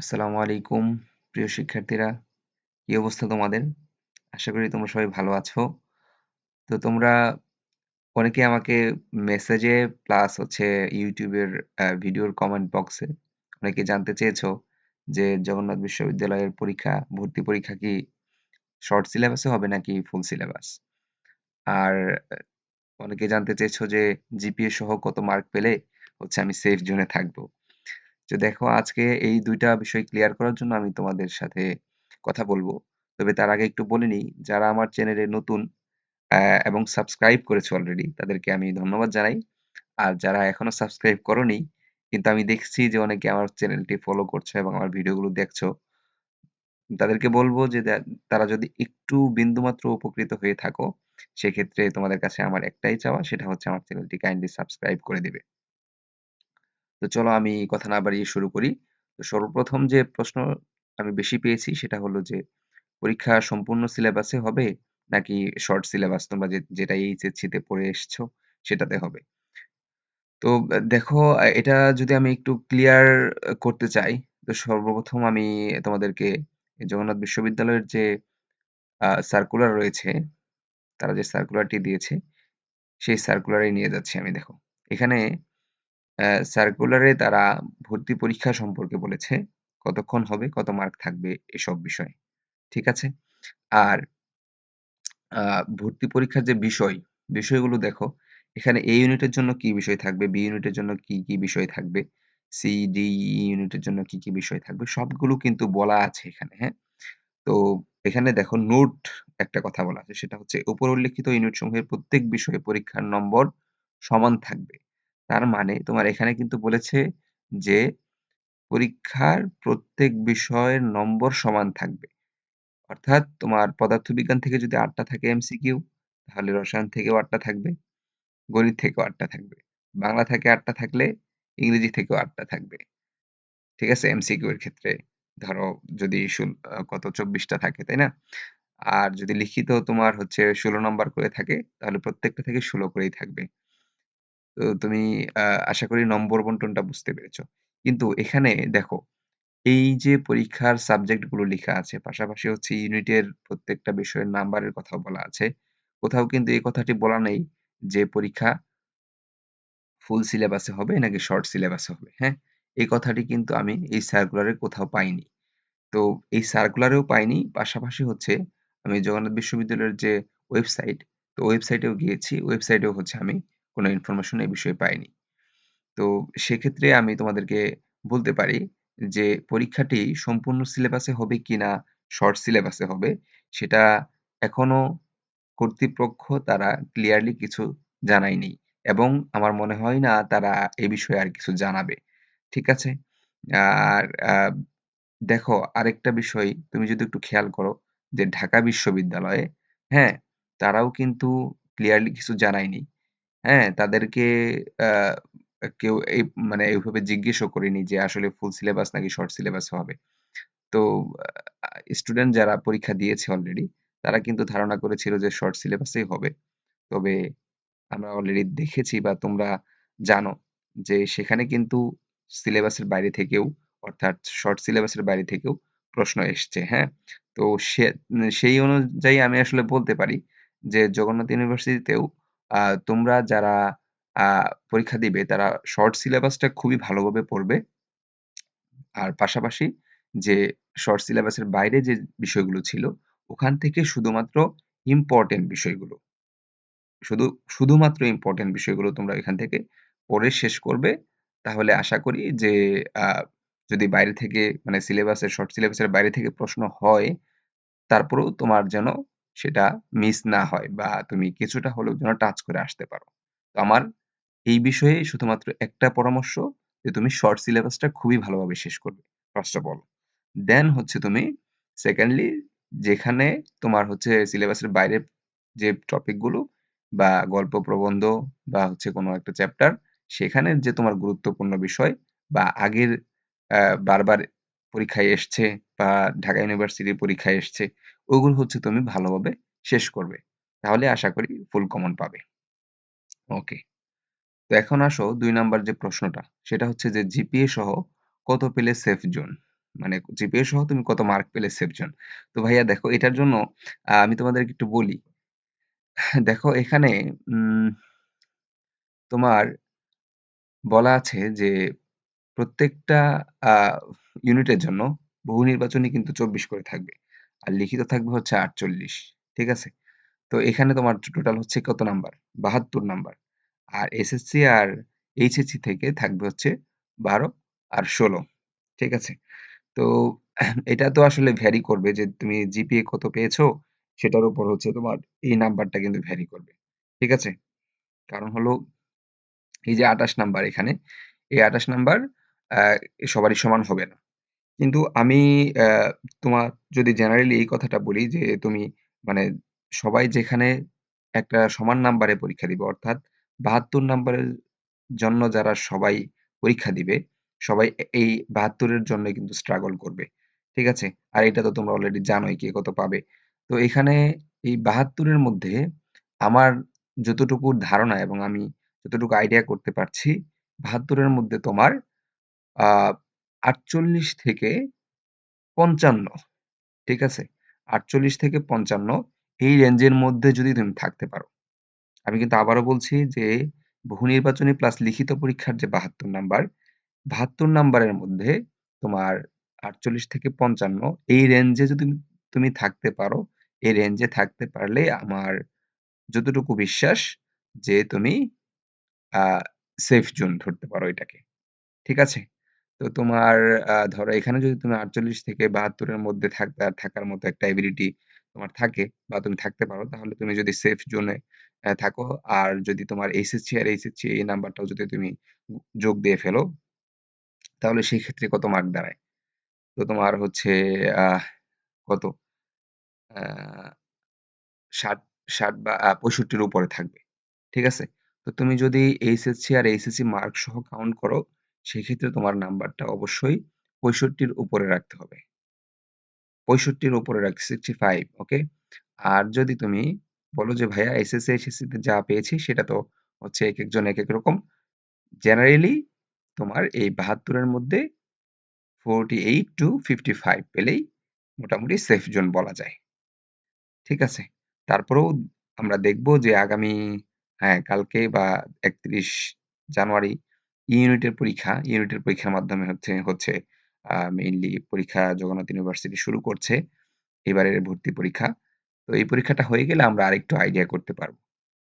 আসসালামু আলাইকুম, প্রিয় শিক্ষার্থীরা। কি অবস্থা তোমাদের? আশা করি তোমরা সবাই ভালো আছো। তো তোমরা অনেকে আমাকে মেসেজে প্লাস হচ্ছে ইউটিউবের ভিডিওর কমেন্ট বক্সে অনেকে জানতে চেয়েছো যে জগন্নাথ বিশ্ববিদ্যালয়ের পরীক্ষা, ভর্তি পরীক্ষা কি শর্ট সিলেবাসে হবে নাকি ফুল সিলেবাস আর অনেকে জানতে চেয়েছো যে জিপিএ সহ কত মার্ক পেলে হচ্ছে আমি সেফ জোনে থাকব। তো দেখো আজকে এই দুইটা বিষয় ক্লিয়ার করার জন্য আমি তোমাদের সাথে কথা বলব। তবে তার আগে একটু বলে নিই, যারা আমার চ্যানেলে নতুন এবং সাবস্ক্রাইব করেছ অলরেডি তাদেরকে আমি ধন্যবাদ জানাই। আর যারা এখনও সাবস্ক্রাইব করনি, কিন্তু আমি দেখছি যে অনেকে আমার চ্যানেলটি ফলো করছ এবং আমার ভিডিওগুলো দেখছ, তাদেরকে বলব যে তারা যদি একটু বিন্দুমাত্র উপকৃত হয়ে থাকো, সেক্ষেত্রে তোমাদের কাছে আমার একটাই চাওয়া, সেটা হচ্ছে আমার চ্যানেলটি কাইন্ডলি সাবস্ক্রাইব করে দেবে। তো চলো আমি কথা না বাড়িয়ে শুরু করি। তো সর্বপ্রথম যে প্রশ্ন আমি বেশি পেয়েছি সেটা হলো যে, পরীক্ষা সম্পূর্ণ সিলেবাসে হবে নাকি শর্ট সিলেবাস তোমরা যেটা এইচএসসিতে পড়ে এসছো সেটাতে হবে? তো দেখো, এটা যদি আমি একটু ক্লিয়ার করতে চাই, তো সর্বপ্রথম আমি তোমাদেরকে জগন্নাথ বিশ্ববিদ্যালয়ের যে সার্কুলার রয়েছে, তারা যে সার্কুলারটি দিয়েছে, সেই সার্কুলারে নিয়ে যাচ্ছি আমি, দেখো। এখানে সার্কুলারে তারা ভর্তি পরীক্ষা সম্পর্কে বলেছে, কতক্ষণ হবে, কত মার্ক থাকবে এসব বিষয়, ঠিক আছে? আর ভর্তি পরীক্ষার যে বিষয়, বিষয়গুলো দেখো, এখানে এ ইউনিটের জন্য কি বিষয় থাকবে বি ইউনিটের জন্য কি কি বিষয় থাকবে সি ডি ইউনিটের জন্য কি কি বিষয় থাকবে, সবগুলো কিন্তু বলা আছে এখানে হ্যাঁ? তো এখানে দেখো নোট একটা কথা বলা আছে, সেটা হচ্ছে, উপর উল্লেখিত ইউনিট সমূহের প্রত্যেক বিষয়ে পরীক্ষার নম্বর সমান থাকবে। তার মানে তোমার এখানে কিন্তু বলেছে যে পরীক্ষার প্রত্যেক বিষয়ের নম্বর সমান থাকবে। অর্থাৎ তোমার পদার্থবিজ্ঞান থেকে যদি আটটা থাকে এমসিকিউ, তাহলে রসায়ন থেকেও আটটা থাকবে, গণিত থেকেও আটটা থাকবে, বাংলা থেকে আটটা থাকলে ইংরেজি থেকেও আটটা থাকবে। ঠিক আছে? এমসিকিউ এর ক্ষেত্রে ধরো যদি কত? চব্বিশটা থাকে, তাই না? আর যদি লিখিত তোমার হচ্ছে ষোলো নম্বর করে থাকে, তাহলে প্রত্যেকটা থেকে ষোলো করেই থাকবে। তো তুমি আশা করি নম্বর বন্টনটা বুঝতে পেরেছ। কিন্তু এখানে দেখো, এই যে পরীক্ষার সাবজেক্টগুলো লেখা আছে, পাশাপাশি হচ্ছে ইউনিটের প্রত্যেকটা বিষয়ের নাম্বারের কথা বলা আছে। কোথাও কিন্তু এই কথাটি বলা নেই যে পরীক্ষা ফুল সিলেবাসে হবে নাকি শর্ট সিলেবাসে হবে হ্যাঁ? এই কথাটি কিন্তু আমি এই সার্কুলারে কোথাও পাইনি। তো এই সার্কুলারেও পাইনি, পাশাপাশি হচ্ছে আমি জগন্নাথ বিশ্ববিদ্যালয়ের যে ওয়েবসাইট, তো ওয়েবসাইটেও গিয়েছি, ওয়েবসাইটেও হচ্ছে আমি কোনো ইনফরমেশন এই বিষয়ে পাইনি। তো সেক্ষেত্রে আমি তোমাদেরকে বলতে পারি যে পরীক্ষাটি সম্পূর্ণ সিলেবাসে হবে কিনা শর্ট সিলেবাসে হবে, সেটা এখনও কর্তৃপক্ষ তারা ক্লিয়ারলি কিছু জানায়নি এবং আমার মনে হয় না তারা এ বিষয়ে আর কিছু জানাবে। ঠিক আছে? আর দেখো আরেকটা বিষয় তুমি যদি একটু খেয়াল করো যে ঢাকা বিশ্ববিদ্যালয়ে হ্যাঁ তারাও কিন্তু ক্লিয়ারলি কিছু জানায়নি। হ্যাঁ তাদেরকে কেউ এই মানে এইভাবে জিজ্ঞেসও করিনি যে আসলে ফুল সিলেবাস নাকি শর্ট সিলেবাস হবে। তো স্টুডেন্ট যারা পরীক্ষা দিয়েছে অলরেডি তারা কিন্তু ধারণা করেছিল যে শর্ট সিলেবাসেই হবে। তবে আমরা অলরেডি দেখেছি বা তোমরা জানো যে সেখানে কিন্তু সিলেবাসের বাইরে থেকেও, অর্থাৎ শর্ট সিলেবাসের বাইরে থেকেও প্রশ্ন এসছে হ্যাঁ? তো সে, সেই অনুযায়ী আমি আসলে বলতে পারি যে জগন্নাথ ইউনিভার্সিটিতেও তোমরা যারা পরীক্ষা দিবে তারা শর্ট সিলেবাসটা খুবই ভালোভাবে পড়বে। আর পাশাপাশি যে শর্ট সিলেবাসের বাইরে যে বিষয়গুলো ছিল, ওখান থেকে শুধুমাত্র ইম্পর্টেন্ট বিষয়গুলো, শুধু, শুধুমাত্র ইম্পর্টেন্ট বিষয়গুলো তোমরা এখান থেকে পড়ে শেষ করবে। তাহলে আশা করি যে যদি বাইরে থেকে মানে সিলেবাসের শর্ট সিলেবাসের বাইরে থেকে প্রশ্ন হয়, তারপরেও তোমার যেন সেটা মিস না হয় বা তুমি কিছুটা হলেও যেন টাচ করে আসতে পারো। তো আমার এই বিষয়ে শুধুমাত্র একটা পরামর্শ যে তুমি শর্ট সিলেবাসটা খুবই ভালোভাবে শেষ করবে ফার্স্ট অফ অল দেন হচ্ছে তুমি সেকেন্ডলি যেখানে তোমার হচ্ছে সিলেবাসের বাইরে যে টপিকগুলো বা গল্প প্রবন্ধ বা হচ্ছে কোনো একটা চ্যাপ্টার সেখানে যে তোমার গুরুত্বপূর্ণ বিষয় বা আগের বারবার পরীক্ষায় এসছে বা ঢাকা ইউনিভার্সিটির পরীক্ষায় এসছে ওগুলো হচ্ছে তুমি ভালোভাবে শেষ করবে। তাহলে আশা করি ফুল কমন পাবে। ওকে তো এখন আসো দুই নাম্বার যে প্রশ্নটা, সেটা হচ্ছে যে জিপিএ সহ কত পেলে সেফ জোন মানে জিপিএ সহ তুমি কত মার্ক পেলে সেফ জোন তো ভাইয়া দেখো, এটার জন্য আমি তোমাদেরকে একটু বলি। দেখো এখানে তোমার বলা আছে যে প্রত্যেকটা ইউনিটের জন্য বহু নির্বাচনী কিন্তু চব্বিশ করে থাকবে। আর লিখিত থাকবে হচ্ছে আটচল্লিশ, ঠিক আছে? তো এখানে তোমার টোটাল হচ্ছে কত নাম্বার? বাহাত্তর নাম্বার। আর এসএসসি আর এইচএসসি থেকে থাকবে হচ্ছে বারো আর ষোলো, ঠিক আছে? তো এটা তো আসলে ভ্যারি করবে যে তুমি জিপিএ কত পেয়েছ, সেটার উপর হচ্ছে তোমার এই নাম্বারটা কিন্তু ভ্যারি করবে, ঠিক আছে? কারণ হলো এই যে আঠাশ নাম্বার এখানে, এই আঠাশ নাম্বার সবারই সমান হবে না। কিন্তু আমি তোমার যদি জেনারেলি এই কথাটা বলি যে তুমি মানে সবাই যেখানে একটা সমান নাম্বারে পরীক্ষা দিবে, অর্থাৎ বাহাত্তর নাম্বারের জন্য যারা সবাই পরীক্ষা দিবে, সবাই এই বাহাত্তরের জন্য কিন্তু স্ট্রাগল করবে। ঠিক আছে? আর এটা তো তোমরা অলরেডি জানোই কে কত পাবে। তো এখানে এই বাহাত্তরের মধ্যে আমার যতটুকু ধারণা এবং আমি যতটুকু আইডিয়া করতে পারছি বাহাত্তরের মধ্যে তোমার আহ আটচল্লিশ থেকে পঞ্চান্ন, ঠিক আছে? আটচল্লিশ থেকে পঞ্চান্ন এই রেঞ্জের মধ্যে যদি তুমি থাকতে পারো। আমি কিন্তু আবারও বলছি যে বহু নির্বাচনী প্লাস লিখিত পরীক্ষার যে বাহাত্তর নাম্বার বাহাত্তর নাম্বারের মধ্যে তোমার আটচল্লিশ থেকে পঞ্চান্ন এই রেঞ্জে যদি তুমি থাকতে পারো, এই রেঞ্জে থাকতে পারলে আমার যতটুকু বিশ্বাস যে তুমি সেফ জোন ধরতে পারো এটাকে, ঠিক আছে? তো তোমার ধরো এখানে যদি তুমি আটচল্লিশ থেকে বাহাত্তরের মধ্যে থাকার মতো একটা এবিলিটি তোমার থাকে বা তুমি থাকতে পারো, তাহলে তুমি যদি সেফ জোনে থাকো। আর যদি তোমার এইচএসসি আর এইচএসসি এই নাম্বারটাও যদি তুমি যোগ দিয়ে ফেলো, তাহলে সেই ক্ষেত্রে কত মার্ক দাঁড়ায়? তো তোমার হচ্ছে কত? ষাট ষাট বা পঁয়ষট্টির উপরে থাকবে, ঠিক আছে? তো তুমি যদি এইচএসসি আর এইচএসসি মার্ক সহ কাউন্ট করো সেক্ষেত্রে তোমার নাম্বারটা অবশ্যই পঁয়ষট্টির উপরে রাখতে হবে। পঁয়ষট্টির উপরে রাখতে সিক্সটি ফাইভ ওকে আর যদি তুমি বলো যে, ভাইয়া এসএসসি এইচএসসি তে যা পেয়েছি, সেটা তো হচ্ছে এক একজন এক এক রকম। জেনারেলি তোমার এই বাহাত্তরের মধ্যে forty eight to fifty five পেলেই মোটামুটি সেফ জোন বলা যায়। ঠিক আছে? তারপরেও আমরা দেখব যে, আগামী হ্যাঁ কালকে বা একত্রিশ জানুয়ারি ইউনিটের পরীক্ষা, ইউনিটের পরীক্ষার মাধ্যমে হচ্ছে হচ্ছে মেইনলি পরীক্ষা জগন্নাথ ইউনিভার্সিটি শুরু করছে, এবারের ভর্তি পরীক্ষা। তো এই পরীক্ষাটা হয়ে গেলে আমরা আরেকটু আইডিয়া করতে পারব,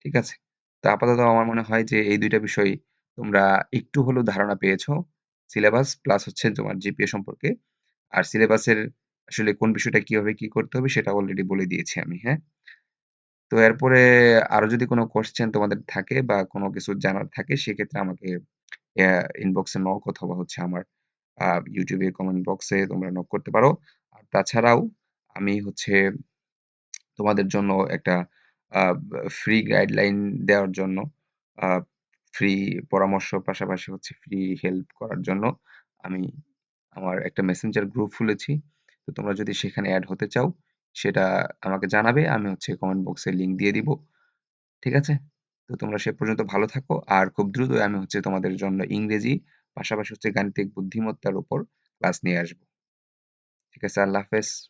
ঠিক আছে? তো আপাতত আমার মনে হয় যে এই দুইটা বিষয় তোমরা একটু হলেও ধারণা পেয়েছ সিলেবাস প্লাস হচ্ছে তোমার জিপিএ সম্পর্কে। আর সিলেবাসের আসলে কোন বিষয়টা কীভাবে কি করতে হবে সেটা অলরেডি বলে দিয়েছি আমি হ্যাঁ? তো এরপরে আরও যদি কোনো কোশ্চেন তোমাদের থাকে বা কোনো কিছু জানার থাকে, সেক্ষেত্রে আমাকে ইনবক্সে নক অথবা হচ্ছে আমার ইউটিউবে কমেন্ট বক্সে তোমরা নক করতে পারো। আর তাছাড়াও আমি হচ্ছে তোমাদের জন্য একটা ফ্রি গাইডলাইন দেওয়ার জন্য ফ্রি পরামর্শ পাশাপাশি হচ্ছে ফ্রি হেল্প করার জন্য আমি আমার একটা মেসেঞ্জার গ্রুপ খুলেছি। তো তোমরা যদি সেখানে অ্যাড হতে চাও, সেটা আমাকে জানাবে, আমি হচ্ছে কমেন্ট বক্সে লিঙ্ক দিয়ে দিব। ঠিক আছে? তো তোমরা সে পর্যন্ত ভালো থাকো। আর খুব দ্রুত আমি হচ্ছে তোমাদের জন্য ইংরেজি, পাশাপাশি হচ্ছে গাণিতিক বুদ্ধিমত্তার উপর ক্লাস নিয়ে আসব। ঠিক আছে, আল্লাহ হাফেজ।